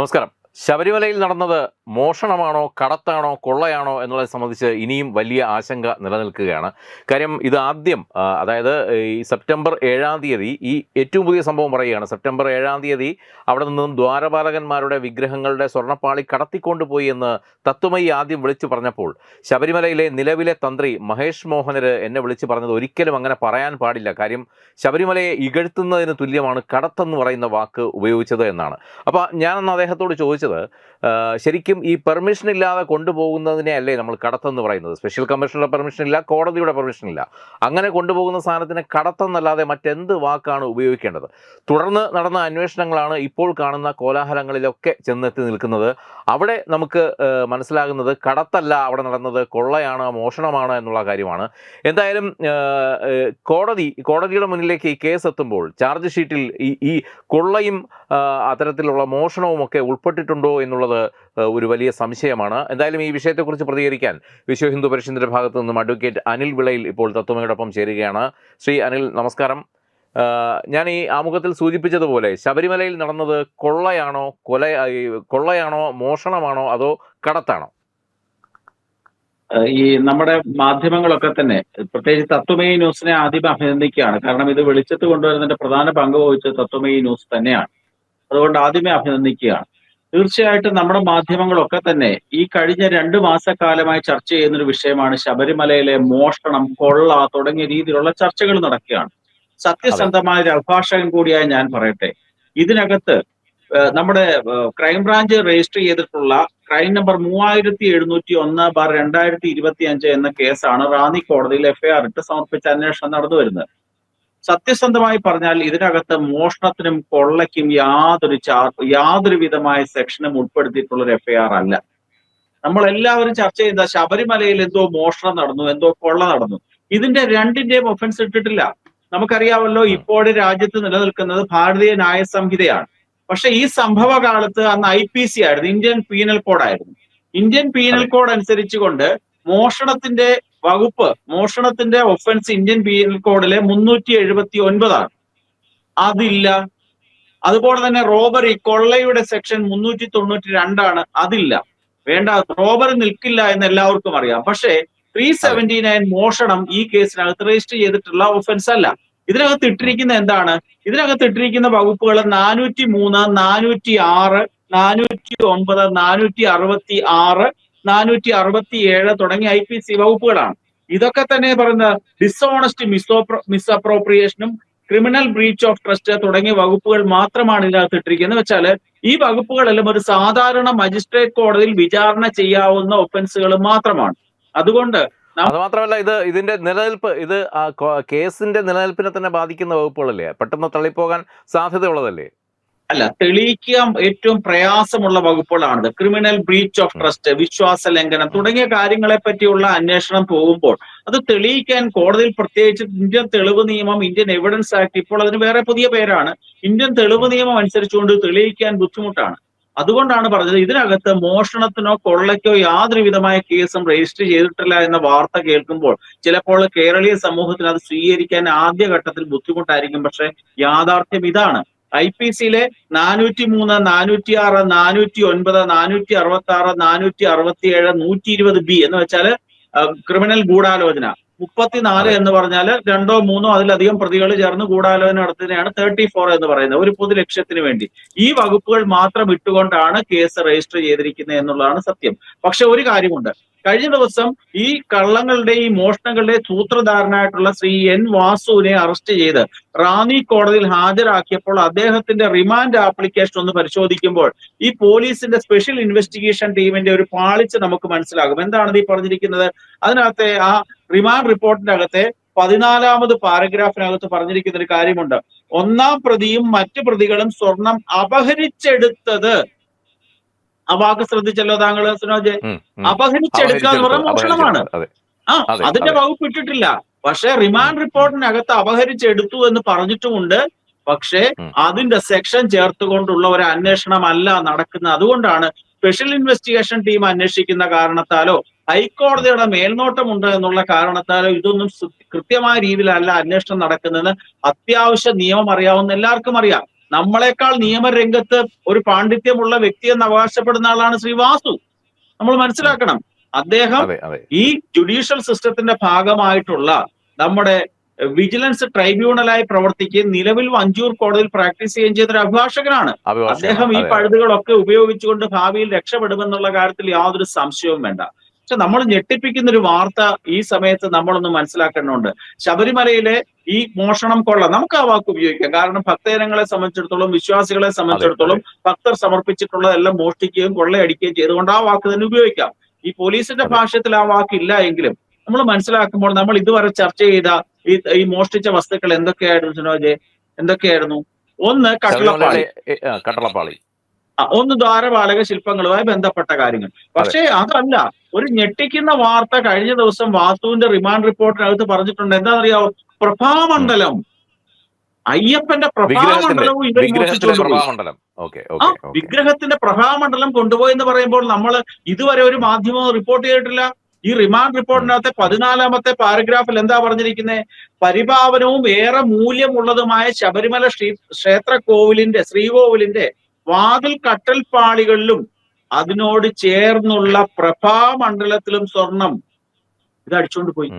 നമസ്കാരം. ശബരിമലയിൽ നടന്നത് മോഷണമാണോ കടത്താണോ കൊള്ളയാണോ എന്നുള്ളത് സംബന്ധിച്ച് ഇനിയും വലിയ ആശങ്ക നിലനിൽക്കുകയാണ്. കാര്യം ഇത് ആദ്യം അതായത് ഈ സെപ്റ്റംബർ ഏഴാം തീയതി ഈ ഏറ്റവും പുതിയ സംഭവം പറയുകയാണ്. സെപ്റ്റംബർ ഏഴാം തീയതി അവിടെ നിന്നും ദ്വാരപാലകന്മാരുടെ വിഗ്രഹങ്ങളുടെ സ്വർണപ്പാളി കടത്തിക്കൊണ്ടുപോയി എന്ന് തത്വമയി ആദ്യം വിളിച്ചു പറഞ്ഞപ്പോൾ ശബരിമലയിലെ നിലവിലെ തന്ത്രി മഹേഷ് മോഹനര് എന്നെ വിളിച്ചു പറഞ്ഞത് ഒരിക്കലും അങ്ങനെ പറയാൻ പാടില്ല. കാര്യം ശബരിമലയെ ഇകഴ്ത്തുന്നതിന് തുല്യമാണ് കടത്തെന്ന് പറയുന്ന വാക്ക് ഉപയോഗിച്ചത് എന്നാണ്. അപ്പോൾ ഞാനന്ന് അദ്ദേഹത്തോട് ചോദിച്ചത് ശരിക്കും ഈ പെർമിഷൻ ഇല്ലാതെ കൊണ്ടുപോകുന്നതിനെ അല്ലേ നമ്മൾ കടത്തെന്ന് പറയുന്നത്? സ്പെഷ്യൽ കമ്മീഷണറുടെ പെർമിഷൻ ഇല്ല കോടതിയുടെ പെർമിഷൻ ഇല്ല. അങ്ങനെ കൊണ്ടുപോകുന്ന സാധനത്തിന് കടത്തെന്നല്ലാതെ മറ്റെന്ത് വാക്കാണ് ഉപയോഗിക്കേണ്ടത്? തുടർന്ന് നടന്ന അന്വേഷണങ്ങളാണ് ഇപ്പോൾ കാണുന്ന കോലാഹലങ്ങളിലൊക്കെ ചെന്നെത്തി നിൽക്കുന്നത്. അവിടെ നമുക്ക് മനസ്സിലാകുന്നത് കടത്തല്ല അവിടെ നടന്നത് കൊള്ളയാണ് മോഷണമാണ് എന്നുള്ള കാര്യമാണ്. എന്തായാലും കോടതി കോടതിയുടെ മുന്നിലേക്ക് ഈ കേസ് എത്തുമ്പോൾ ചാർജ് ഷീറ്റിൽ ഈ ഈ കൊള്ളയും അത്തരത്തിലുള്ള മോഷണവും ഒക്കെ ഉൾപ്പെട്ടിട്ടുണ്ടോ എന്നുള്ളത് ഒരു വലിയ സംശയമാണ്. എന്തായാലും ഈ വിഷയത്തെക്കുറിച്ച് പ്രതികരിക്കാൻ വിശ്വ ഹിന്ദു പരിഷത്തിന്റെ ഭാഗത്തു നിന്നും അഡ്വക്കേറ്റ് അനിൽ വിളയിൽ ഇപ്പോൾ തത്വമയോടൊപ്പം ചേരുകയാണ്. ശ്രീ അനിൽ നമസ്കാരം. ഞാൻ ഈ ആമുഖത്തിൽ സൂചിപ്പിച്ചതുപോലെ ശബരിമലയിൽ നടന്നത് കൊള്ളയാണോ കൊല കൊള്ളയാണോ മോഷണമാണോ അതോ കടത്താണോ? ഈ നമ്മുടെ മാധ്യമങ്ങളൊക്കെ തന്നെ പ്രത്യേകിച്ച് തത്വമയി ന്യൂസിനെ ആദ്യം അഭിനന്ദിക്കുകയാണ്. കാരണം ഇത് വെളിച്ചത്ത് കൊണ്ടുവരുന്നതിന്റെ പ്രധാന പങ്ക് വഹിച്ചത് തത്വമയി ന്യൂസ് തന്നെയാണ്. അതുകൊണ്ട് ആദ്യമേ അഭിനന്ദിക്കുകയാണ്. തീർച്ചയായിട്ടും നമ്മുടെ മാധ്യമങ്ങളൊക്കെ തന്നെ ഈ കഴിഞ്ഞ രണ്ട് മാസക്കാലമായി ചർച്ച ചെയ്യുന്ന ഒരു വിഷയമാണ് ശബരിമലയിലെ മോഷണം കൊള്ള തുടങ്ങിയ രീതിയിലുള്ള ചർച്ചകൾ നടക്കുകയാണ്. സത്യസന്ധമായ ഒരു അഭിഭാഷകൻ കൂടിയായി ഞാൻ പറയട്ടെ. ഇതിനകത്ത് നമ്മുടെ ക്രൈം ക്രൈംബ്രാഞ്ച് രജിസ്റ്റർ ചെയ്തിട്ടുള്ള ക്രൈം നമ്പർ മൂവായിരത്തി എഴുന്നൂറ്റി ഒന്ന് ബാർ രണ്ടായിരത്തി ഇരുപത്തി അഞ്ച് എന്ന കേസാണ് റാന്നി കോടതിയിൽ എഫ്ഐആർ ഇട്ട് സമർപ്പിച്ച അന്വേഷണം നടന്നു വരുന്നത്. സത്യസന്ധമായി പറഞ്ഞാൽ ഇതിനകത്ത് മോഷണത്തിനും കൊള്ളയ്ക്കും യാതൊരു ചാർ യാതൊരു വിധമായ സെക്ഷനും ഉൾപ്പെടുത്തിയിട്ടുള്ള ഒരു എഫ്ഐആർ അല്ല. നമ്മൾ എല്ലാവരും ചർച്ച ചെയ്യുന്ന ശബരിമലയിൽ എന്തോ മോഷണം നടന്നു എന്തോ കൊള്ള നടന്നു. ഇതിന്റെ രണ്ടിന്റെയും ഒഫൻസ് ഇട്ടിട്ടില്ല. നമുക്കറിയാമല്ലോ ഇപ്പോഴും രാജ്യത്ത് നിലനിൽക്കുന്നത് ഭാരതീയ ന്യായ സംഹിതയാണ് പക്ഷെ ഈ സംഭവ കാലത്ത് അന്ന് ഐ പി സി ആയിരുന്നു ഇന്ത്യൻ പീനൽ കോഡ് ആയിരുന്നു. ഇന്ത്യൻ പീനൽ കോഡ് അനുസരിച്ചുകൊണ്ട് മോഷണത്തിന്റെ വകുപ്പ് മോഷണത്തിന്റെ ഒഫൻസ് ഇന്ത്യൻ പീനൽ കോഡിലെ മുന്നൂറ്റി എഴുപത്തി ഒൻപതാണ് അതില്ല. അതുപോലെ തന്നെ റോബറി കൊള്ളയുടെ സെക്ഷൻ മുന്നൂറ്റി തൊണ്ണൂറ്റി രണ്ടാണ് അതില്ല. വേണ്ട റോബറി നിൽക്കില്ല എന്ന് എല്ലാവർക്കും അറിയാം. പക്ഷേ ത്രീ സെവന്റി നയൻ മോഷണം ഈ കേസിനകത്ത് രജിസ്റ്റർ ചെയ്തിട്ടുള്ള ഒഫൻസ് അല്ല. ഇതിനകത്ത് ഇട്ടിരിക്കുന്ന എന്താണ്? ഇതിനകത്ത് ഇട്ടിരിക്കുന്ന വകുപ്പുകൾ നാനൂറ്റി മൂന്ന് നാനൂറ്റി ആറ് നാനൂറ്റി ഒമ്പത് നാനൂറ്റി അറുപത്തി ആറ് നാനൂറ്റി അറുപത്തി ഏഴ് തുടങ്ങിയ ഐ പി സി വകുപ്പുകളാണ്. ഇതൊക്കെ തന്നെ പറയുന്ന ഡിസോണസ്റ്റ് മിസ്ഓപ്രോ മിസ്അപ്രോപ്രിയേഷനും ക്രിമിനൽ ബ്രീച്ച് ഓഫ് ട്രസ്റ്റ് തുടങ്ങിയ വകുപ്പുകൾ മാത്രമാണ് ഇതിനകത്ത് ഇട്ടിരിക്കുന്നത്. വെച്ചാൽ ഈ വകുപ്പുകളെല്ലാം ഒരു സാധാരണ മജിസ്ട്രേറ്റ് കോടതിയിൽ വിചാരണ ചെയ്യാവുന്ന ഒഫൻസുകൾ മാത്രമാണ്. അതുകൊണ്ട് അത് മാത്രമല്ല ഇത് ഇതിന്റെ നിലനിൽപ്പ് ഇത് കേസിന്റെ നിലനിൽപ്പിനെ തന്നെ ബാധിക്കുന്ന വകുപ്പുകളല്ലേ? പെട്ടെന്ന് തള്ളിപ്പോകാൻ സാധ്യതയുള്ളതല്ലേ? അല്ല തെളിയിക്കാൻ ഏറ്റവും പ്രയാസമുള്ള വകുപ്പുകളാണിത്. ക്രിമിനൽ ബ്രീച്ച് ഓഫ് ട്രസ്റ്റ് വിശ്വാസ ലംഘനം തുടങ്ങിയ കാര്യങ്ങളെ പറ്റിയുള്ള അന്വേഷണം പോകുമ്പോൾ അത് തെളിയിക്കാൻ കോടതിയിൽ പ്രത്യേകിച്ച് ഇന്ത്യൻ തെളിവ് നിയമം ഇന്ത്യൻ എവിഡൻസ് ആക്ട് ഇപ്പോൾ അതിന് വേറെ പുതിയ പേരാണ്. ഇന്ത്യൻ തെളിവ് നിയമം അനുസരിച്ചുകൊണ്ട് തെളിയിക്കാൻ ബുദ്ധിമുട്ടാണ്. അതുകൊണ്ടാണ് പറഞ്ഞത് ഇതിനകത്ത് മോഷണത്തിനോ കൊള്ളയ്ക്കോ യാതൊരുവിധമായ കേസും രജിസ്റ്റർ ചെയ്തിട്ടില്ല എന്ന വാർത്ത കേൾക്കുമ്പോൾ ചിലപ്പോൾ കേരളീയ സമൂഹത്തിന് അത് സ്വീകരിക്കാൻ ആദ്യഘട്ടത്തിൽ ബുദ്ധിമുട്ടായിരിക്കും. പക്ഷെ യാഥാർത്ഥ്യം ഇതാണ്. ഐ പി സിയിലെ നാനൂറ്റി മൂന്ന് നാനൂറ്റി ആറ് നാനൂറ്റി ഒൻപത് നാനൂറ്റി അറുപത്തി ആറ് നാനൂറ്റി അറുപത്തി ഏഴ് നൂറ്റി ഇരുപത് ബി എന്ന് വെച്ചാൽ ക്രിമിനൽ ഗൂഢാലോചന. മുപ്പത്തിനാല്. എന്ന് പറഞ്ഞാൽ രണ്ടോ മൂന്നോ അതിലധികം പ്രതികൾ ചേർന്ന് ഗൂഢാലോചന നടത്തുന്നതാണ് തേർട്ടി ഫോർ എന്ന് പറയുന്നത് ഒരു പൊതു ലക്ഷ്യത്തിന് വേണ്ടി. ഈ വകുപ്പുകൾ മാത്രം ഇട്ടുകൊണ്ടാണ് കേസ് രജിസ്റ്റർ ചെയ്തിരിക്കുന്നത് എന്നുള്ളതാണ് സത്യം. പക്ഷെ ഒരു കാര്യമുണ്ട്. കഴിഞ്ഞ ദിവസം ഈ കള്ളങ്ങളുടെ ഈ മോഷണങ്ങളുടെ സൂത്രധാരനായിട്ടുള്ള ശ്രീ എൻ വാസുവിനെ അറസ്റ്റ് ചെയ്ത് റാന്നി കോടതിയിൽ ഹാജരാക്കിയപ്പോൾ അദ്ദേഹത്തിന്റെ റിമാൻഡ് ആപ്ലിക്കേഷൻ ഒന്ന് പരിശോധിക്കുമ്പോൾ ഈ പോലീസിന്റെ സ്പെഷ്യൽ ഇൻവെസ്റ്റിഗേഷൻ ടീമിന്റെ ഒരു പാളിച്ച നമുക്ക് മനസ്സിലാകും. എന്താണ് ഈ പറഞ്ഞിരിക്കുന്നത്? അതിനകത്തെ ആ റിമാൻഡ് റിപ്പോർട്ടിന്റെ അകത്തെ പതിനാലാമത് പാരഗ്രാഫിനകത്ത് പറഞ്ഞിരിക്കുന്ന ഒരു കാര്യമുണ്ട്. ഒന്നാം പ്രതിയും മറ്റു പ്രതികളും സ്വർണം അപഹരിച്ചെടുത്തത്. ആ വാക്ക് ശ്രദ്ധിച്ചല്ലോ താങ്കൾ സുനോജ്. അപഹരിച്ചെടുക്കുക എന്ന് പറഞ്ഞാൽ മോഷണമാണ് ആ അതെ, അതിന്റെ വകുപ്പ് ഇട്ടിട്ടില്ല. പക്ഷെ റിമാൻഡ് റിപ്പോർട്ടിനകത്ത് അപഹരിച്ചെടുത്തു എന്ന് പറഞ്ഞിട്ടുമുണ്ട്. പക്ഷേ അതിന്റെ സെക്ഷൻ ചേർത്തുകൊണ്ടുള്ള ഒരു അന്വേഷണമല്ല നടക്കുന്നത്. അതുകൊണ്ടാണ് സ്പെഷ്യൽ ഇൻവെസ്റ്റിഗേഷൻ ടീം അന്വേഷിക്കുന്ന കാരണത്താലോ ഹൈക്കോടതിയുടെ മേൽനോട്ടമുണ്ട് എന്നുള്ള കാരണത്താൽ ഇതൊന്നും കൃത്യമായ രീതിയിലല്ല അന്വേഷണം നടക്കുന്നത് അത്യാവശ്യ നിയമം അറിയാവുന്ന എല്ലാവർക്കും അറിയാം. നമ്മളെക്കാൾ നിയമരംഗത്ത് ഒരു പാണ്ഡിത്യമുള്ള വ്യക്തി എന്ന് അവകാശപ്പെടുന്ന ആളാണ് ശ്രീ വാസു. നമ്മൾ മനസ്സിലാക്കണം. അദ്ദേഹം ഈ ജുഡീഷ്യൽ സിസ്റ്റത്തിന്റെ ഭാഗമായിട്ടുള്ള നമ്മുടെ വിജിലൻസ് ട്രൈബ്യൂണലായി പ്രവർത്തിക്കുകയും നിലവിൽ വഞ്ചൂർ കോടതിയിൽ പ്രാക്ടീസ് ചെയ്യുകയും ചെയ്ത ഒരു അഭിഭാഷകനാണ്. അദ്ദേഹം ഈ. പഴുതുകളൊക്കെ ഉപയോഗിച്ചുകൊണ്ട് ഭാവിയിൽ രക്ഷപ്പെടുമെന്നുള്ള കാര്യത്തിൽ യാതൊരു സംശയവും വേണ്ട. പക്ഷെ നമ്മൾ ഞെട്ടിപ്പിക്കുന്ന ഒരു വാർത്ത ഈ സമയത്ത് നമ്മളൊന്ന് മനസ്സിലാക്കേണ്ടതുണ്ട്. ശബരിമലയിലെ ഈ മോഷണം കൊള്ള. നമുക്ക് ആ വാക്ക് ഉപയോഗിക്കാം. കാരണം ഭക്തജനങ്ങളെ സംബന്ധിച്ചിടത്തോളം വിശ്വാസികളെ സംബന്ധിച്ചിടത്തോളം ഭക്തർ സമർപ്പിച്ചിട്ടുള്ളതെല്ലാം മോഷ്ടിക്കുകയും കൊള്ളയടിക്കുകയും ചെയ്തുകൊണ്ട് ആ വാക്ക് തന്നെ ഉപയോഗിക്കാം. ഈ പോലീസിന്റെ. ഭാഷത്തിൽ ആ വാക്കില്ല എങ്കിലും നമ്മൾ മനസ്സിലാക്കുമ്പോൾ നമ്മൾ ഇതുവരെ ചർച്ച ചെയ്ത ഈ ഈ മോഷ്ടിച്ച വസ്തുക്കൾ എന്തൊക്കെയായിരുന്നു സിനോജെ എന്തൊക്കെയായിരുന്നു? ഒന്ന് കട്ടളപ്പാളി. കട്ടളപ്പാളി. ഒന്ന് ദ്വാരപാലക ശില്പങ്ങളുമായി ബന്ധപ്പെട്ട കാര്യങ്ങൾ. പക്ഷേ അതല്ല. ഒരു ഞെട്ടിക്കുന്ന വാർത്ത കഴിഞ്ഞ ദിവസം വാസുവിന്റെ റിമാൻഡ് റിപ്പോർട്ടിനകത്ത് പറഞ്ഞിട്ടുണ്ട്. എന്താണെന്നറിയാവോ? പ്രഭാമണ്ഡലം. അയ്യപ്പന്റെ പ്രഭാമണ്ഡലവും ആ വിഗ്രഹത്തിന്റെ പ്രഭാമണ്ഡലം കൊണ്ടുപോയി എന്ന് പറയുമ്പോൾ നമ്മൾ ഇതുവരെ ഒരു മാധ്യമവും റിപ്പോർട്ട് ചെയ്തിട്ടില്ല. ഈ റിമാൻഡ് റിപ്പോർട്ടിനകത്തെ പതിനാലാമത്തെ പാരഗ്രാഫിൽ എന്താ പറഞ്ഞിരിക്കുന്നത് പരിപാവനവും ഏറെ മൂല്യമുള്ളതുമായ ശബരിമല ശ്രീ ക്ഷേത്ര കോവിലിന്റെ ശ്രീകോവിലിന്റെ വാതിൽ കട്ടൽപ്പാളികളിലും അതിനോട് ചേർന്നുള്ള പ്രഭാമണ്ഡലത്തിലും സ്വർണം ഇത് അടിച്ചുകൊണ്ട് പോയി.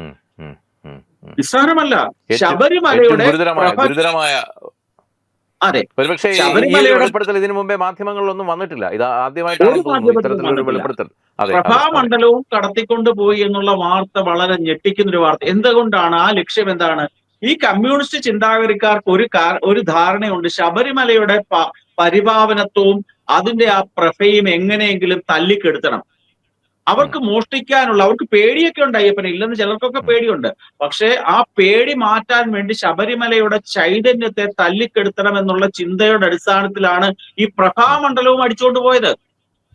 നിസ്സാരമല്ല. ശബരിമലയുടെ ഗുരുതരമായ അതെ. ഒരുപക്ഷെ വെളിപ്പെടുത്തൽ ഇതിനു മുമ്പേ മാധ്യമങ്ങളിലൊന്നും വന്നിട്ടില്ല. ഇത് ആദ്യമായിട്ടാണ് വെളിപ്പെടുത്തൽ. അതെ, അതെ കടത്തിക്കൊണ്ടുപോയി എന്നുള്ള വാർത്ത വളരെ ഞെട്ടിക്കുന്ന ഒരു വാർത്ത. എന്തുകൊണ്ടാണ്? ആ ലക്ഷ്യം എന്താണ്? ഈ കമ്മ്യൂണിസ്റ്റ് ചിന്താഗതിക്കാർക്ക് ഒരു ഒരു ധാരണയുണ്ട്. ശബരിമലയുടെ പ- പരിപാവനത്വവും അതിന്റെ ആ പ്രഭയും എങ്ങനെയെങ്കിലും തല്ലിക്കെടുത്തണം. അവർക്ക് മോഷ്ടിക്കാനുള്ള അവർക്ക് പേടിയൊക്കെ ഉണ്ട് അയ്യപ്പനെ. ഇല്ലെന്ന് ചിലർക്കൊക്കെ പേടിയുണ്ട്. പക്ഷേ ആ പേടി മാറ്റാൻ വേണ്ടി ശബരിമലയുടെ ചൈതന്യത്തെ തല്ലിക്കെടുത്തണം എന്നുള്ള ചിന്തയുടെ അടിസ്ഥാനത്തിലാണ് ഈ പ്രഭാമണ്ഡലവും അടിച്ചുകൊണ്ട് പോയത്.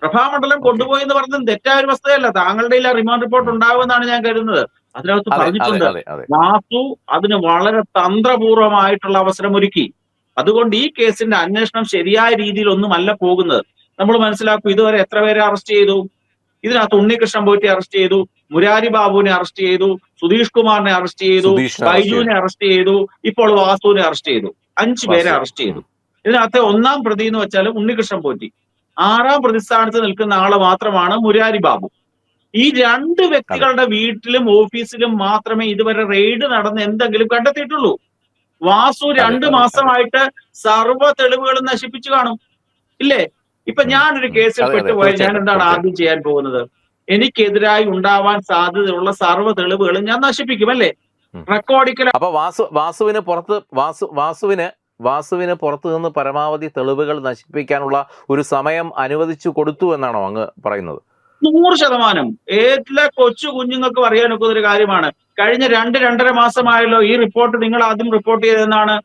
പ്രഭാമണ്ഡലം കൊണ്ടുപോയി എന്ന് പറഞ്ഞത് തെറ്റായ ഒരു വസ്തുതയല്ല. താങ്കളുടെ ആ റിമാൻഡ് റിപ്പോർട്ട് ഉണ്ടാകുമെന്നാണ് ഞാൻ കരുതുന്നത്. അതിനകത്ത് അതെ അതെ പറഞ്ഞിട്ടുണ്ട് വാസു അതിന് വളരെ തന്ത്രപൂർവമായിട്ടുള്ള അവസരമൊരുക്കി അതുകൊണ്ട് ഈ കേസിന്റെ അന്വേഷണം ശരിയായ രീതിയിൽ രീതിയിലൊന്നുമല്ല പോകുന്നത്. നമ്മൾ മനസ്സിലാക്കും ഇതുവരെ എത്ര പേരെ അറസ്റ്റ് ചെയ്തു? ഇതിനകത്ത് ഉണ്ണികൃഷ്ണൻ പോയിട്ട് അറസ്റ്റ് ചെയ്തു മുരാരി ബാബുവിനെ അറസ്റ്റ് ചെയ്തു സുധീഷ് കുമാറിനെ അറസ്റ്റ് ചെയ്തു ബൈജുവിനെ അറസ്റ്റ് ചെയ്തു ഇപ്പോൾ വാസുവിനെ അറസ്റ്റ് ചെയ്തു. അഞ്ചു പേരെ അറസ്റ്റ് ചെയ്തു. ഇതിനകത്തെ ഒന്നാം പ്രതി എന്ന് വെച്ചാൽ ഉണ്ണികൃഷ്ണൻ പോറ്റി. ആറാം പ്രതിസ്ഥാനത്ത് നിൽക്കുന്ന ആൾ മാത്രമാണ് മുരാരി ബാബു. ഈ രണ്ട് വ്യക്തികളുടെ വീട്ടിലും ഓഫീസിലും മാത്രമേ ഇതുവരെ റെയ്ഡ് നടന്ന് എന്തെങ്കിലും കണ്ടെത്തിയിട്ടുള്ളൂ. വാസു രണ്ടു. മാസമായിട്ട് സർവ തെളിവുകളും നശിപ്പിച്ചു കാണും. ഇല്ലേ? ഇപ്പൊ ഞാൻ ഞാനൊരു കേസിൽ പെട്ടുപോയി പെട്ടുപോയാൽ ഞാൻ എന്താണ് ആദ്യം ചെയ്യാൻ പോകുന്നത്? എനിക്കെതിരായി ഉണ്ടാവാൻ സാധ്യതയുള്ള സർവ തെളിവുകളും ഞാൻ നശിപ്പിക്കും അല്ലേ. റെക്കോർഡിക്കൽ അപ്പൊ വാസു വാസുവിന് പുറത്ത് വാസു വാസുവിന് വാസുവിന് പുറത്തു നിന്ന് പരമാവധി തെളിവുകൾ നശിപ്പിക്കാനുള്ള ഒരു സമയം അനുവദിച്ചു കൊടുത്തു എന്നാണോ അങ്ങ് പറയുന്നത്? നൂറ് ശതമാനം. എല്ലാ കൊച്ചു കുഞ്ഞുങ്ങൾക്കും അറിയാനൊക്കെ ഒരു കാര്യമാണ്. കഴിഞ്ഞ രണ്ട് രണ്ടര മാസമായല്ലോ ഈ റിപ്പോർട്ട് നിങ്ങൾ ആദ്യം റിപ്പോർട്ട് ചെയ്തതെന്നാണ്.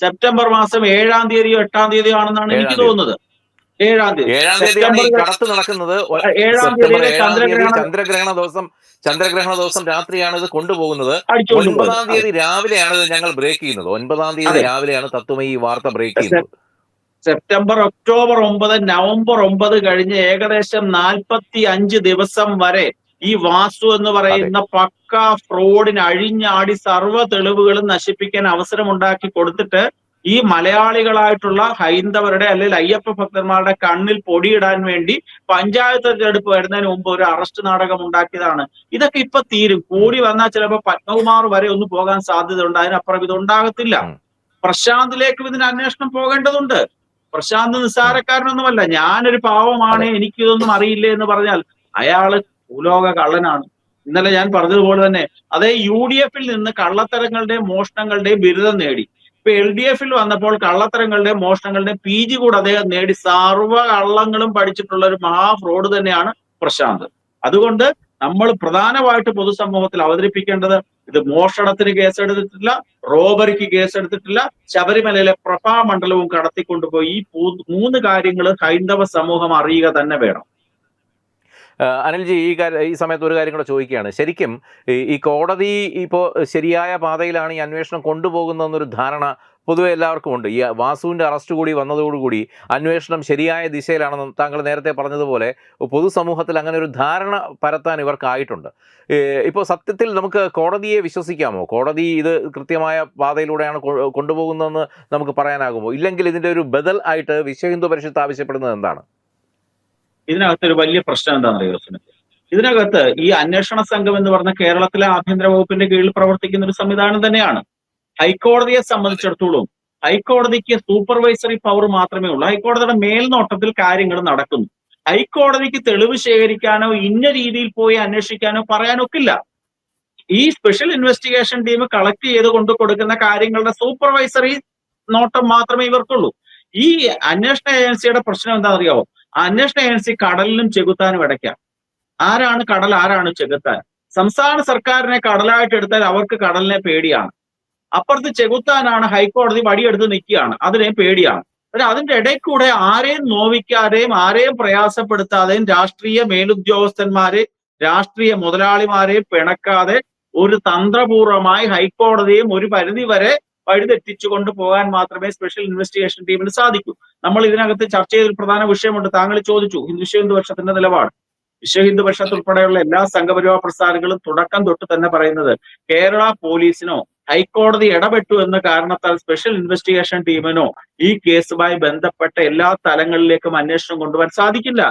സെപ്റ്റംബർ മാസം ഏഴാം തീയതിയോ എട്ടാം തീയതിയോ ആണെന്നാണ് എനിക്ക്. തോന്നുന്നത്. ഏഴാം തീയതി. കടത്ത് നടക്കുന്നത്. ഏഴാം തീയതി ചന്ദ്രഗ്രഹണം. ദിവസം ചന്ദ്രഗ്രഹണ ദിവസം രാത്രിയാണ് ഇത് കൊണ്ടുപോകുന്നത്. ഒൻപതാം തീയതി രാവിലെയാണ് ഇത് ഞങ്ങൾ ബ്രേക്ക് ചെയ്യുന്നത്. ഒൻപതാം തീയതി രാവിലെയാണ് തത്വമയി ഈ വാർത്ത ബ്രേക്ക് ചെയ്യുന്നത്. സെപ്റ്റംബർ ഒക്ടോബർ ഒമ്പത് നവംബർ ഒമ്പത് കഴിഞ്ഞ് ഏകദേശം നാൽപ്പത്തി അഞ്ച് ദിവസം വരെ ഈ വാസ്തു എന്ന് പറയുന്ന പക്ക ഫ്രോഡിന് അഴിഞ്ഞാടി സർവ തെളിവുകളും നശിപ്പിക്കാൻ അവസരമുണ്ടാക്കി കൊടുത്തിട്ട് ഈ മലയാളികളായിട്ടുള്ള ഹൈന്ദവരുടെ അല്ലെങ്കിൽ അയ്യപ്പ ഭക്തന്മാരുടെ കണ്ണിൽ പൊടിയിടാൻ വേണ്ടി പഞ്ചായത്ത് തെരഞ്ഞെടുപ്പ് വരുന്നതിന് മുമ്പ് ഒരു അറസ്റ്റ് നാടകം ഉണ്ടാക്കിയതാണ്. ഇതൊക്കെ ഇപ്പൊ തീരും. കൂടി വന്നാൽ ചിലപ്പോൾ പത്മകുമാർ വരെ ഒന്ന് പോകാൻ സാധ്യതയുണ്ട്. അതിനപ്പുറം ഇത് ഉണ്ടാകത്തില്ല ഉം. പ്രശാന്തിലേക്കും ഇതിന് അന്വേഷണം പോകേണ്ടതുണ്ട്. പ്രശാന്ത് നിസ്സാരക്കാരനൊന്നുമല്ല. ഞാനൊരു പാവമാണ് എനിക്ക് ഇതൊന്നും അറിയില്ല എന്ന് പറഞ്ഞാൽ അയാൾ ഭൂലോക കള്ളനാണ് ഇന്നലെ ഞാൻ പറഞ്ഞതുപോലെ തന്നെ അതേ യു ഡി എഫിൽ നിന്ന് കള്ളത്തരങ്ങളുടെയും മോഷണങ്ങളുടെയും ബിരുദം നേടി. ഇപ്പൊ എൽ ഡി എഫിൽ വന്നപ്പോൾ കള്ളത്തരങ്ങളുടെയും മോഷണങ്ങളുടെയും പി ജി കൂടെ അദ്ദേഹം നേടി. സർവ കള്ളങ്ങളും പഠിച്ചിട്ടുള്ള ഒരു മഹാ ഫ്രോഡ് തന്നെയാണ് പ്രശാന്ത്. അതുകൊണ്ട് നമ്മൾ പ്രധാനമായിട്ട് പൊതുസമൂഹത്തിൽ അവതരിപ്പിക്കേണ്ടത് ഇത് മോഷണത്തിന് കേസെടുത്തിട്ടില്ല റോബറിക്ക് കേസെടുത്തിട്ടില്ല ശബരിമലയിലെ പ്രഭാമണ്ഡലവും കടത്തിക്കൊണ്ടുപോയി ഈ മൂന്ന് കാര്യങ്ങൾ ഹൈന്ദവ സമൂഹം അറിയുക തന്നെ വേണം. അനിൽജി ഈ ഈ സമയത്ത് ഒരു കാര്യം കൂടെ ചോദിക്കുകയാണ്. ശരിക്കും ഈ കോടതി ഇപ്പോൾ ശരിയായ പാതയിലാണ് ഈ അന്വേഷണം കൊണ്ടുപോകുന്നതെന്നൊരു ധാരണ പൊതുവെ എല്ലാവർക്കും ഉണ്ട്. ഈ വാസുവിന്റെ അറസ്റ്റ് കൂടി വന്നതോടുകൂടി അന്വേഷണം ശരിയായ ദിശയിലാണെന്ന് താങ്കൾ നേരത്തെ പറഞ്ഞതുപോലെ പൊതുസമൂഹത്തിൽ അങ്ങനെ ഒരു ധാരണ പരത്താൻ ഇവർക്കായിട്ടുണ്ട്. ഇപ്പോൾ സത്യത്തിൽ നമുക്ക് കോടതിയെ വിശ്വസിക്കാമോ? കോടതി ഇത് കൃത്യമായ പാതയിലൂടെയാണ് കൊണ്ടുപോകുന്നതെന്ന് നമുക്ക് പറയാനാകുമോ? ഇല്ലെങ്കിൽ ഇതിന്റെ ഒരു ബദൽ ആയിട്ട് വിശ്വ ഹിന്ദു പരിഷത്ത് ആവശ്യപ്പെടുന്നത് എന്താണ്? ഇതിനകത്ത് ഒരു വലിയ പ്രശ്നം എന്താണെന്ന് അറിയോ സുനിൽ? ഇതിനകത്ത് ഈ അന്വേഷണ സംഘം എന്ന് പറഞ്ഞ കേരളത്തിലെ ആഭ്യന്തര വകുപ്പിന്റെ കീഴിൽ പ്രവർത്തിക്കുന്ന ഒരു സംവിധാനം തന്നെയാണ്. ഹൈക്കോടതിയെ സംബന്ധിച്ചിടത്തോളം ഹൈക്കോടതിക്ക് സൂപ്പർവൈസറി പവർ മാത്രമേ ഉള്ളൂ. ഹൈക്കോടതിയുടെ മേൽനോട്ടത്തിൽ കാര്യങ്ങൾ നടക്കുന്നു. ഹൈക്കോടതിക്ക് തെളിവ് ശേഖരിക്കാനോ ഇന്ന രീതിയിൽ പോയി അന്വേഷിക്കാനോ പറയാനൊക്കില്ല ഈ സ്പെഷ്യൽ ഇൻവെസ്റ്റിഗേഷൻ ടീം കളക്ട് ചെയ്ത് കൊണ്ടു കൊടുക്കുന്ന കാര്യങ്ങളുടെ സൂപ്പർവൈസറി നോട്ടം മാത്രമേ ഇവർക്കുള്ളൂ. ഈ അന്വേഷണ ഏജൻസിയുടെ പ്രശ്നം എന്താണെന്നറിയാവോ? അറിയാവോ അന്വേഷണ ഏജൻസി കടലിലും ചെകുത്താനും ഇടയ്ക്കാം. ആരാണ് കടൽ ആരാണ് ചെകുത്താൻ? സംസ്ഥാന സർക്കാരിനെ കടലായിട്ട് എടുത്താൽ അവർക്ക് കടലിനെ പേടിയാണ്. അപ്പുറത്ത് ചെകുത്താനാണ് ഹൈക്കോടതി വടിയെടുത്ത് നിൽക്കുകയാണ്. അതിനെ പേടിയാണ്. പക്ഷെ അതിന്റെ ഇടയിൽ കൂടെ ആരെയും നോവിക്കാതെയും ആരെയും പ്രയാസപ്പെടുത്താതെയും രാഷ്ട്രീയ മേലുദ്യോഗസ്ഥന്മാരെ രാഷ്ട്രീയ മുതലാളിമാരെ പിണക്കാതെ ഒരു തന്ത്രപൂർവമായി ഹൈക്കോടതിയും ഒരു പരിധി വരെ വഴിതെറ്റിച്ചു കൊണ്ടുപോകാൻ മാത്രമേ സ്പെഷ്യൽ ഇൻവെസ്റ്റിഗേഷൻ ടീമിന് സാധിക്കൂ. നമ്മൾ ഇതിനകത്ത് ചർച്ച ചെയ്ത പ്രധാന വിഷയമുണ്ട്. താങ്കൾ ചോദിച്ചു വിശ്വ ഹിന്ദു നിലപാട്? വിശ്വ ഹിന്ദു എല്ലാ സംഘപരിവാർ പ്രസ്ഥാനങ്ങളും തുടക്കം തൊട്ട് തന്നെ പറയുന്നത് കേരള പോലീസിനോ ഹൈക്കോടതി ഇടപെട്ടു എന്ന കാരണത്താൽ സ്പെഷ്യൽ ഇൻവെസ്റ്റിഗേഷൻ ടീമിനോ ഈ കേസുമായി ബന്ധപ്പെട്ട എല്ലാ തലങ്ങളിലേക്കും അന്വേഷണം കൊണ്ടുവരാൻ സാധിക്കില്ല.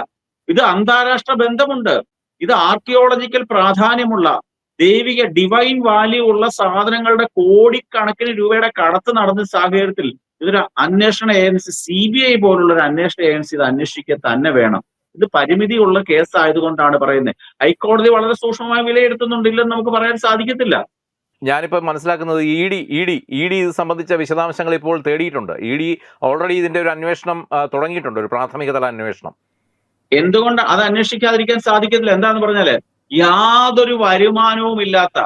ഇത് അന്താരാഷ്ട്ര ബന്ധമുണ്ട്. ഇത് ആർക്കിയോളജിക്കൽ പ്രാധാന്യമുള്ള ദൈവിക ഡിവൈൻ വാല്യൂ ഉള്ള സാധനങ്ങളുടെ കോടിക്കണക്കിന് രൂപയുടെ കടത്ത് നടന്ന സാഹചര്യത്തിൽ ഇതൊരു അന്വേഷണ ഏജൻസി സി ബി ഐ പോലുള്ള ഒരു അന്വേഷണ ഏജൻസി ഇത് അന്വേഷിക്കുക തന്നെ വേണം. ഇത് പരിമിതിയുള്ള കേസ് ആയതുകൊണ്ടാണ് പറയുന്നത്. ഹൈക്കോടതി വളരെ സൂക്ഷ്മമായി വിലയിരുത്തുന്നുണ്ട് ഇല്ലെന്ന് നമുക്ക് പറയാൻ സാധിക്കത്തില്ല. ഞാനിപ്പോൾ മനസ്സിലാക്കുന്നത് E D E D E D ഇത് സംബന്ധിച്ച വിശദാംശങ്ങൾ ഇപ്പോൾ തേടിയിട്ടുണ്ട്. ഇ ഡി ഓൾറെഡി ഇതിന്റെ ഒരു അന്വേഷണം തുടങ്ങിയിട്ടുണ്ട് ഒരു പ്രാഥമിക തല അന്വേഷണം. എന്തുകൊണ്ട് അത് അന്വേഷിക്കാതിരിക്കാൻ സാധിക്കത്തില്ല എന്താന്ന് പറഞ്ഞാൽ യാതൊരു വരുമാനവും ഇല്ലാത്ത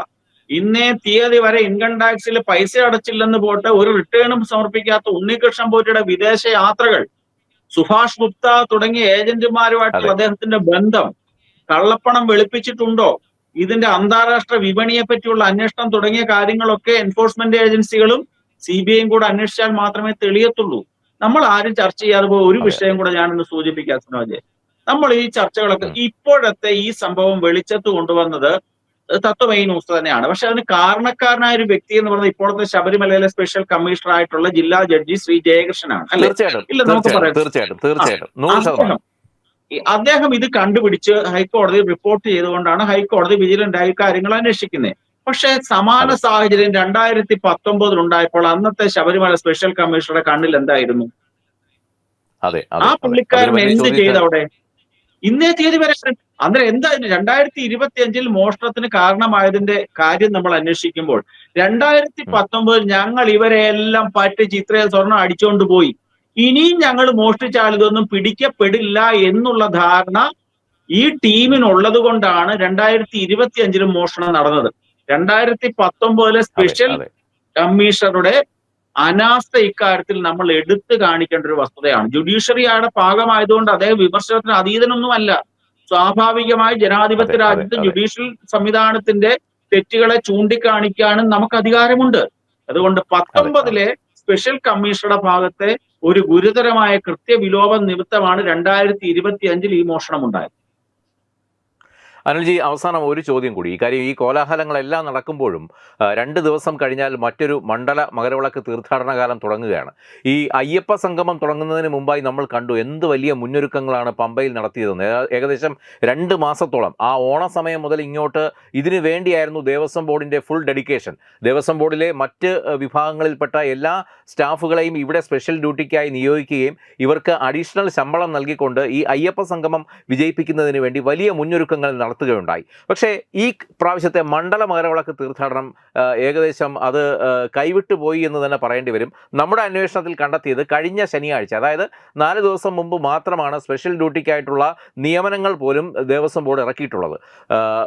ഇന്നേ തീയതി വരെ ഇൻകം ടാക്സിൽ പൈസ അടച്ചില്ലെന്ന് പോട്ട് ഒരു റിട്ടേണും സമർപ്പിക്കാത്ത ഉണ്ണികൃഷ്ണൻ പോറ്റിയുടെ വിദേശ യാത്രകൾ സുഭാഷ് ഗുപ്ത തുടങ്ങിയ ഏജന്റുമാരുമായിട്ടുള്ള അദ്ദേഹത്തിന്റെ ബന്ധം കള്ളപ്പണം വെളുപ്പിച്ചിട്ടുണ്ടോ? ഇതിന്റെ അന്താരാഷ്ട്ര വിപണിയെ പറ്റിയുള്ള അന്വേഷണം തുടങ്ങിയ കാര്യങ്ങളൊക്കെ എൻഫോഴ്സ്മെന്റ് ഏജൻസികളും സി ബി ഐയും കൂടെ അന്വേഷിച്ചാൽ മാത്രമേ തെളിയത്തുള്ളൂ. നമ്മൾ ആരും ചർച്ച ചെയ്യാതെ പോയ ഒരു. വിഷയം കൂടെ ഞാനൊന്ന് സൂചിപ്പിക്കാം സുനോജെ നമ്മൾ ഈ ചർച്ചകളൊക്കെ ഇപ്പോഴത്തെ ഈ സംഭവം വെളിച്ചത്ത് കൊണ്ടുവന്നത് തത്വമയി ന്യൂസ് തന്നെയാണ്. പക്ഷെ അതിന് കാരണക്കാരനായ ഒരു വ്യക്തി എന്ന് പറഞ്ഞാൽ ഇപ്പോഴത്തെ ശബരിമലയിലെ സ്പെഷ്യൽ കമ്മീഷണർ ആയിട്ടുള്ള ജില്ലാ ജഡ്ജി ശ്രീ ജയകൃഷ്ണനാണ് അല്ലെ? ഇല്ല, നമുക്ക് പറയാം. തീർച്ചയായിട്ടും. തീർച്ചയായിട്ടും. അദ്ദേഹം ഇത് കണ്ടുപിടിച്ച് ഹൈക്കോടതി റിപ്പോർട്ട് ചെയ്തുകൊണ്ടാണ് ഹൈക്കോടതി വിജിലന്റ് ആയി കാര്യങ്ങൾ അന്വേഷിക്കുന്നത്. പക്ഷേ സമാന സാഹചര്യം രണ്ടായിരത്തി പത്തൊമ്പതിൽ ഉണ്ടായപ്പോൾ അന്നത്തെ ശബരിമല സ്പെഷ്യൽ കമ്മീഷണറുടെ കണ്ണിൽ എന്തായിരുന്നു? അതെ ആ പുള്ളിക്കാരൻ എന്ത് ചെയ്ത് അവിടെ? ഇന്നേ തീയതി വരെ അന്നേരം എന്താ രണ്ടായിരത്തി ഇരുപത്തി അഞ്ചിൽ മോഷണത്തിന് കാരണമായതിന്റെ കാര്യം നമ്മൾ അന്വേഷിക്കുമ്പോൾ രണ്ടായിരത്തി പത്തൊമ്പതിൽ ഞങ്ങൾ ഇവരെ എല്ലാം പറ്റി ചിത്രയിൽ സ്വർണം അടിച്ചുകൊണ്ട് പോയി. ഇനിയും ഞങ്ങൾ മോഷ്ടിച്ചാൽ ഇതൊന്നും പിടിക്കപ്പെടില്ല എന്നുള്ള ധാരണ ഈ ടീമിനുള്ളത് കൊണ്ടാണ് രണ്ടായിരത്തി ഇരുപത്തി അഞ്ചിലും മോഷണം നടന്നത്. രണ്ടായിരത്തി പത്തൊമ്പതിലെ സ്പെഷ്യൽ കമ്മീഷണറുടെ അനാസ്ഥ ഇക്കാര്യത്തിൽ നമ്മൾ എടുത്തു കാണിക്കേണ്ട ഒരു വസ്തുതയാണ്. ജുഡീഷ്യറിയുടെ ഭാഗമായതുകൊണ്ട് അദ്ദേഹം വിമർശനത്തിന് അതീതനൊന്നുമല്ല. സ്വാഭാവികമായി ജനാധിപത്യ രാജ്യത്ത് ജുഡീഷ്യൽ സംവിധാനത്തിന്റെ തെറ്റുകളെ ചൂണ്ടിക്കാണിക്കാനും നമുക്ക് അധികാരമുണ്ട്. അതുകൊണ്ട് പത്തൊമ്പതിലെ സ്പെഷ്യൽ കമ്മീഷണറുടെ ഭാഗത്തെ ഒരു ഗുരുതരമായ കൃത്യവിലോപം നിമിത്തമാണ് രണ്ടായിരത്തി ഇരുപത്തി അഞ്ചിൽ ഈ മോഷണം ഉണ്ടായത്. അനിൽജി അവസാനം ഒരു ചോദ്യം കൂടി. ഈ കാര്യം ഈ കോലാഹലങ്ങളെല്ലാം നടക്കുമ്പോഴും രണ്ട് ദിവസം കഴിഞ്ഞാൽ മറ്റൊരു മണ്ഡല മകരവിളക്ക് തീർത്ഥാടന കാലം തുടങ്ങുകയാണ്. ഈ അയ്യപ്പ സംഗമം തുടങ്ങുന്നതിന് മുമ്പായി നമ്മൾ കണ്ടു എന്ത് വലിയ മുന്നൊരുക്കങ്ങളാണ് പമ്പയിൽ നടത്തിയതെന്ന്. ഏകദേശം രണ്ട് മാസത്തോളം. ആ ഓണസമയം മുതൽ ഇങ്ങോട്ട് ഇതിനു വേണ്ടിയായിരുന്നു ദേവസ്വം ബോർഡിന്റെ ഫുൾ ഡെഡിക്കേഷൻ. ദേവസ്വം ബോർഡിലെ മറ്റ് വിഭാഗങ്ങളിൽപ്പെട്ട എല്ലാ സ്റ്റാഫുകളെയും ഇവിടെ സ്പെഷ്യൽ ഡ്യൂട്ടിക്കായി നിയോഗിക്കുകയും ഇവർക്ക് അഡീഷണൽ ശമ്പളം നൽകിക്കൊണ്ട് ഈ അയ്യപ്പ സംഗമം വിജയിപ്പിക്കുന്നതിന് വേണ്ടി വലിയ മുന്നൊരുക്കങ്ങൾ നടത്തുകയുണ്ടായി. പക്ഷേ ഈ പ്രാവശ്യത്തെ മണ്ഡല മകരവിളക്ക് തീർത്ഥാടനം ഏകദേശം അത് കൈവിട്ടു പോയി എന്ന് തന്നെ പറയേണ്ടി വരും. നമ്മുടെ അന്വേഷണത്തിൽ കണ്ടെത്തിയത് കഴിഞ്ഞ ശനിയാഴ്ച. അതായത് നാല് ദിവസം മുമ്പ് മാത്രമാണ് സ്പെഷ്യൽ ഡ്യൂട്ടിക്കായിട്ടുള്ള നിയമനങ്ങൾ പോലും ദേവസ്വം ബോർഡ് ഇറക്കിയിട്ടുള്ളത്.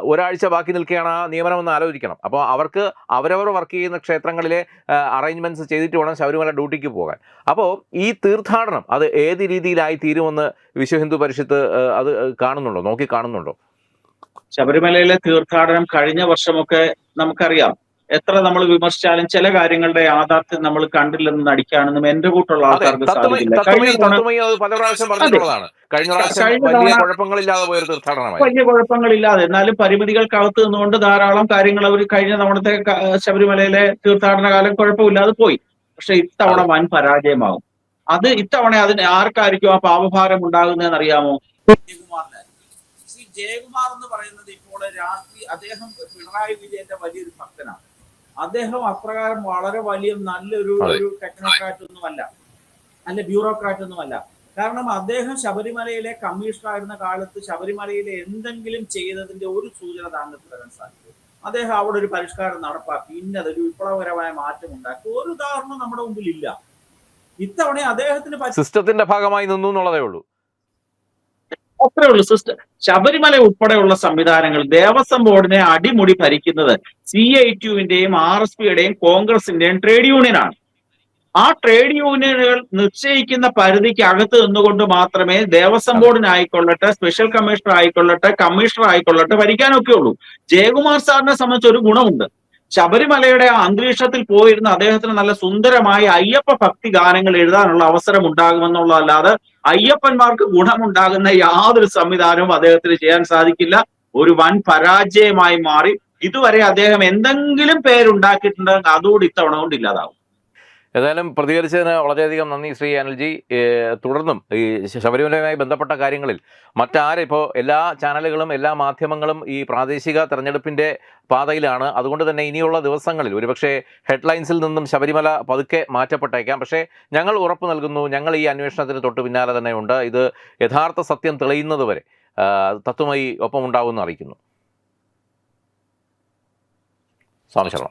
ഒരാഴ്ച ബാക്കി നിൽക്കുകയാണ് ആ നിയമനം എന്ന് ആലോചിക്കണം. അപ്പോൾ അവർക്ക് അവരവർ വർക്ക് ചെയ്യുന്ന ക്ഷേത്രങ്ങളിലെ അറേഞ്ച്മെന്റ്സ് ചെയ്തിട്ട് വേണം ശബരിമല ഡ്യൂട്ടിക്ക് പോകാൻ. അപ്പോൾ ഈ തീർത്ഥാടനം അത് ഏത് രീതിയിലായി തീരുമെന്ന് വിശ്വ ഹിന്ദു പരിഷത്ത് അത് കാണുന്നുണ്ടോ? നോക്കി കാണുന്നുണ്ടോ? ശബരിമലയിലെ തീർത്ഥാടനം കഴിഞ്ഞ വർഷമൊക്കെ നമുക്കറിയാം. എത്ര നമ്മൾ വിമർശിച്ചാലും ചില കാര്യങ്ങളുടെ യാഥാർത്ഥ്യം നമ്മൾ കണ്ടില്ലെന്ന് നടിക്കാണെന്നും എന്റെ കൂട്ടുള്ള ആൾക്കാർക്ക് സാധിക്കില്ല. വലിയ കുഴപ്പങ്ങളില്ലാതെ തീർത്ഥാടനമായി. വലിയ കുഴപ്പങ്ങളില്ലാതെ. എന്നാലും പരിമിതികൾക്കകത്ത് നിന്നുകൊണ്ട് ധാരാളം കാര്യങ്ങൾ അവർ കഴിഞ്ഞ തവണത്തെ ശബരിമലയിലെ തീർത്ഥാടന കാലം കുഴപ്പമില്ലാതെ പോയി. പക്ഷെ ഇത്തവണ വൻ പരാജയമാകും. അത് ഇത്തവണ അതിന് ആർക്കായിരിക്കും ആ പാപഭാരം ഉണ്ടാകുന്നതെന്ന് അറിയാമോ ജയകുമാറിനായിരിക്കും ശ്രീ ജയകുമാർ എന്ന് പറയുന്നത് ഇപ്പോൾ രാഷ്ട്രീയ അദ്ദേഹം പിണറായി വിജയന്റെ വലിയൊരു ഭക്തനാണ്. അദ്ദേഹം അപ്രകാരം വളരെ വലിയ നല്ലൊരു. ഒരു ടെക്നോക്രാറ്റ് ഒന്നുമല്ല അല്ല ബ്യൂറോക്രാറ്റ് ഒന്നുമല്ല കാരണം അദ്ദേഹം ശബരിമലയിലെ കമ്മീഷണർ ആയിരുന്ന കാലത്ത് ശബരിമലയിലെ എന്തെങ്കിലും ചെയ്തതിന്റെ ഒരു സൂചന താങ്കൾക്ക് തരാൻ സാധിക്കും അദ്ദേഹം അവിടെ ഒരു പരിഷ്കാരം നടപ്പാക്കി. ഇന്നതൊരു വിപ്ലവകരമായ മാറ്റം ഉണ്ടാക്കി. ഒരു ഉദാഹരണം നമ്മുടെ മുമ്പിൽ ഇല്ല ഇത്തവണ അദ്ദേഹത്തിന് സിസ്റ്റത്തിന്റെ ഭാഗമായി നിന്നു എന്നുള്ളതേ ഉള്ളൂ. അത്രേ ഉള്ളൂ സിസ്റ്റർ ശബരിമല ഉൾപ്പെടെയുള്ള സംവിധാനങ്ങൾ ദേവസ്വം ബോർഡിനെ അടിമുടി ഭരിക്കുന്നത് സി ഐ ടിയുവിന്റെയും ആർ എസ് പിയുടെയും കോൺഗ്രസിന്റെയും ട്രേഡ് യൂണിയനാണ് ആ ട്രേഡ് യൂണിയനുകൾ നിശ്ചയിക്കുന്ന പരിധിക്ക് അകത്ത് നിന്നുകൊണ്ട് മാത്രമേ ദേവസ്വം ബോർഡിനായിക്കൊള്ളട്ടെ സ്പെഷ്യൽ കമ്മീഷണർ ആയിക്കൊള്ളട്ടെ കമ്മീഷണർ ആയിക്കൊള്ളട്ടെ ഭരിക്കാനൊക്കെ ഉള്ളൂ ജയകുമാർ സാറിനെ സംബന്ധിച്ച് ഒരു ഗുണമുണ്ട്. ശബരിമലയുടെ ആ അന്തരീക്ഷത്തിൽ പോയിരുന്ന അദ്ദേഹത്തിന് നല്ല സുന്ദരമായ അയ്യപ്പ ഭക്തി ഗാനങ്ങൾ എഴുതാനുള്ള അവസരം ഉണ്ടാകുമെന്നുള്ളതല്ലാതെ അയ്യപ്പന്മാർക്ക് ഗുണമുണ്ടാകുന്ന യാതൊരു സംവിധാനവും അദ്ദേഹത്തിന് ചെയ്യാൻ സാധിക്കില്ല. ഒരു വൻ പരാജയമായി മാറി. ഇതുവരെ അദ്ദേഹം എന്തെങ്കിലും പേരുണ്ടാക്കിയിട്ടുണ്ടെങ്കിൽ അതുകൂടി ഇത്തവണ കൊണ്ട് ഇല്ലാതാവും. ഏതായാലും പ്രതികരിച്ചതിന് വളരെയധികം നന്ദി ശ്രീ അനിൽജി. തുടർന്നും ഈ ശബരിമലയുമായി ബന്ധപ്പെട്ട കാര്യങ്ങളിൽ മറ്റാരും ഇപ്പോൾ എല്ലാ ചാനലുകളും എല്ലാ മാധ്യമങ്ങളും ഈ പ്രാദേശിക തെരഞ്ഞെടുപ്പിന്റെ പാതയിലാണ്. അതുകൊണ്ട് തന്നെ ഇനിയുള്ള ദിവസങ്ങളിൽ ഒരുപക്ഷെ ഹെഡ്ലൈൻസിൽ നിന്നും ശബരിമല പതുക്കെ മാറ്റപ്പെട്ടേക്കാം. പക്ഷേ ഞങ്ങൾ ഉറപ്പ് നൽകുന്നു ഞങ്ങൾ ഈ അന്വേഷണത്തിന് തൊട്ട് പിന്നാലെ തന്നെ ഉണ്ട് ഇത് യഥാർത്ഥ സത്യം തെളിയുന്നത് വരെ ആഹ് തത്വമായി ഒപ്പമുണ്ടാവുമെന്ന് അറിയിക്കുന്നു. സ്വാമി ശർമ്മ